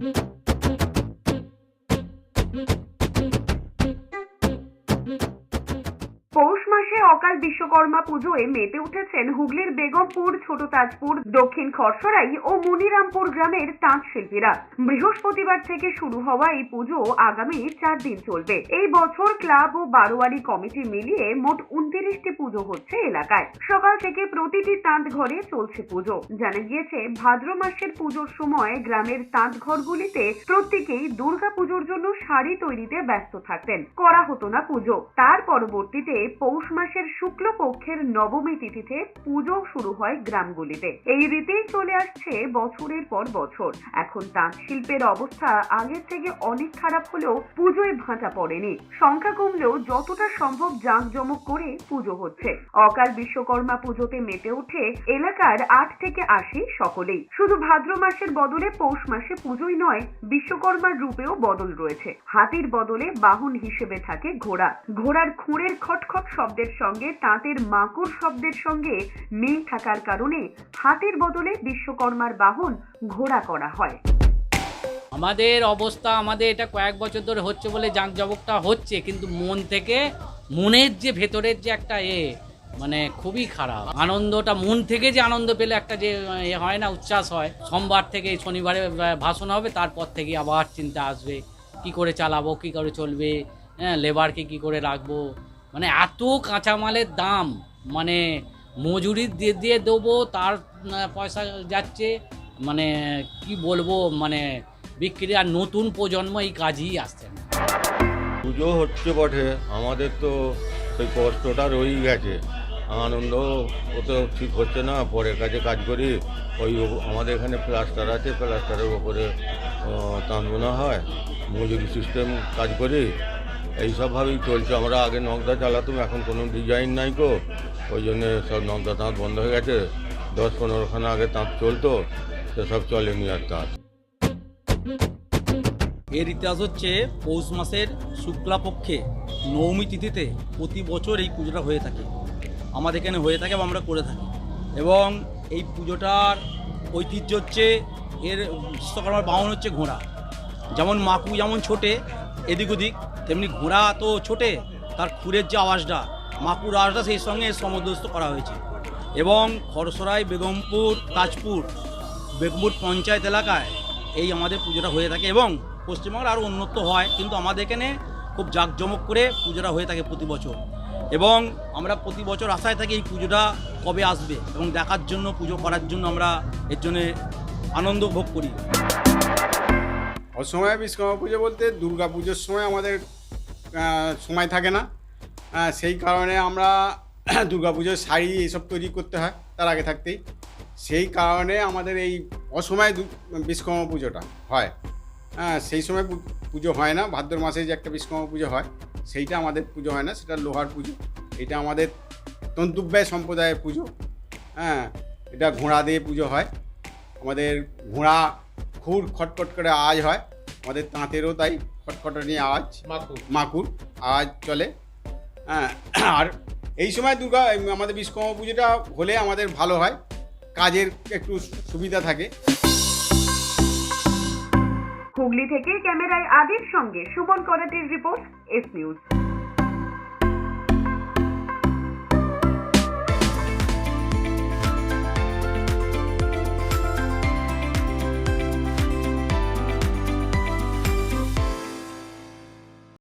うん。পৌষ মাসে অকাল বিশ্বকর্মা পুজোয় মেতে উঠেছেন হুগলির বেগমপুর, ছোট তাজপুর, দক্ষিণ খরসরাই ও মনিরামপুর গ্রামের তাঁত শিল্পীরা। বৃহস্পতিবার থেকে শুরু হওয়া এই পুজো আগামী চার দিন চলবে। এই বছর ক্লাব ও বারোয়ারি কমিটি মিলিয়ে মোট উনত্রিশটি পুজো হচ্ছে এলাকায়। সকাল থেকে প্রতিটি তাঁত ঘরে চলছে পুজো। জানা গিয়েছে, ভাদ্র মাসের পুজোর সময় গ্রামের তাঁত ঘরগুলিতে প্রত্যেকেই দুর্গা পুজোর জন্য শাড়ি তৈরিতে ব্যস্ত থাকতেন। করা হতো না পুজো। তার পরবর্তীতে পৌষ মাসের শুক্ল পক্ষের নবমী তিথিতে পুজো শুরু হয় গ্রামগুলিতে। এই রীতিই চলে আসছে বছরের পর বছর। এখন তাঁত শিল্পের অবস্থা আগের থেকে অনেক খারাপ হলেও পুজোয় ভাঁটা পড়েনি। সংখ্যা কমলেও যতটা সম্ভব জাঁকজমক করে পুজো হচ্ছে। অকাল বিশ্বকর্মা পুজোতে মেতে ওঠে এলাকার আট থেকে আশি সকলেই। শুধু ভাদ্র মাসের বদলে পৌষ মাসে পুজোই নয়, বিশ্বকর্মার রূপেও বদল রয়েছে। হাতির বদলে বাহন হিসেবে থাকে ঘোড়া। ঘোড়ার খুঁড়ের খটখট শব্দের সঙ্গে, তাঁতের মাকুর শব্দের সঙ্গে মিল থাকার কারণে হাতির বদলে বিশ্বকর্মার বাহন ঘোড়া করা হয়। আমাদের অবস্থা, আমাদের এটা কয়েক বছর ধরে হচ্ছে বলে জাঁকজমকটা হচ্ছে, কিন্তু মন থেকে, মনের যে ভেতরের যে একটা এ মানে খুবই খারাপ। আনন্দটা, মন থেকে যে আনন্দ পেলে একটা যে হয় না, উচ্ছ্বাস হয়। সোমবার থেকে শনিবারে ভাষণ হবে, তারপর থেকে আবার চিন্তা আসবে, কি করে চালাবো, কি করে চলবে হ্যাঁ লেবারকে কি করে রাখব। মানে এত কাঁচামালের দাম মানে মজুরি দিয়ে দিয়ে দেবো, তার পয়সা যাচ্ছে মানে কি বলব মানে বিক্রি আর নতুন প্রজন্ম এই কাজই আসছে না। পুজো হচ্ছে বটে, আমাদের তো সেই কষ্টটা রয়েই গেছে। আনন্দ ও তো ঠিক হচ্ছে না, পরের কাজে কাজ করি, ওই আমাদের এখানে প্লাস্টার আছে, প্লাস্টারের ওপরে তাঁত হয়, মজুরি সিস্টেম কাজ করি এইসবভাবেই চলছে। আমরা আগে নকদা চালাতাম, এখন কোনো ডিজাইন নাই কো ওই জন্যে সব নকদা তাঁত বন্ধ হয়ে গেছে। দশ পনেরোখানা আগে তাঁত চলতো, সেসব চলেনি আর তাঁত। এর ইতিহাস হচ্ছে, পৌষ মাসের শুক্লাপক্ষে নবমী তিথিতে প্রতি বছর এই পুজোটা হয়ে থাকে। আমাদের এখানে হয়ে থাকে এবং আমরা করে থাকি। এবং এই পুজোটার ঐতিহ্য হচ্ছে, এর বিশ্বকর্মার বাহন হচ্ছে ঘোড়া। যেমন মাকু যেমন ছোটে, এদিক ওদিক তেমনি ঘোড়া তো ছোটে, তার খুরের যে আওয়াজটা, মাকুর আওয়াজটা সেই সঙ্গে সমদস্ত করা হয়েছে। এবং খরসরাই বেগমপুর, তাজপুর, বেগমপুর পঞ্চায়েত এলাকায় এই আমাদের পুজোটা হয়ে থাকে এবং পশ্চিমবঙ্গের আরও উন্নত হয়। কিন্তু আমাদের এখানে খুব জাঁকজমক করে পুজোটা হয়ে থাকে প্রতি বছর। এবং আমরা প্রতি বছর আশায় থাকি এই পুজোটা কবে আসবে এবং দেখার জন্য, পুজো করার জন্য আমরা এর জন্যে আনন্দ ভোগ করি। অসময়ে বিশ্বকর্মা পুজো বলতে দুর্গা পুজোর সময় আমাদের সময় থাকে না। সেই কারণে আমরা দুর্গা পুজোর শাড়ি এইসব তৈরি করতে হয়, তার আগে থাকতেই। সেই কারণে আমাদের এই অসময়ে বিশ্বকর্মা পুজোটা হয়। হ্যাঁ সেই সময় পুজো হয় না, ভাদ্র মাসে যে একটা বিশ্বকর্মা পুজো হয়, সেইটা আমাদের পুজো হয় না, সেটা লোহার পুজো। এটা আমাদের তন্তুব্যয় সম্প্রদায়ের পুজো। হ্যাঁ এটা ঘোড়া দিয়ে পুজো হয়। আমাদের ঘোড়া খুর খটখট করে আজ হয়। আমাদের তাঁতেরও তাই খটখটানি আওয়াজ মাকুর। আওয়াজ চলে। হ্যাঁ আর এই সময় দুর্গা আমাদের বিশ্বকর্মা পুজোটা হলে আমাদের ভালো হয় কাজের একটু সুবিধা থাকে। হুগলি থেকে ক্যামেরায় আদির সঙ্গে সুমন করাটির রিপোর্ট এস নিউজ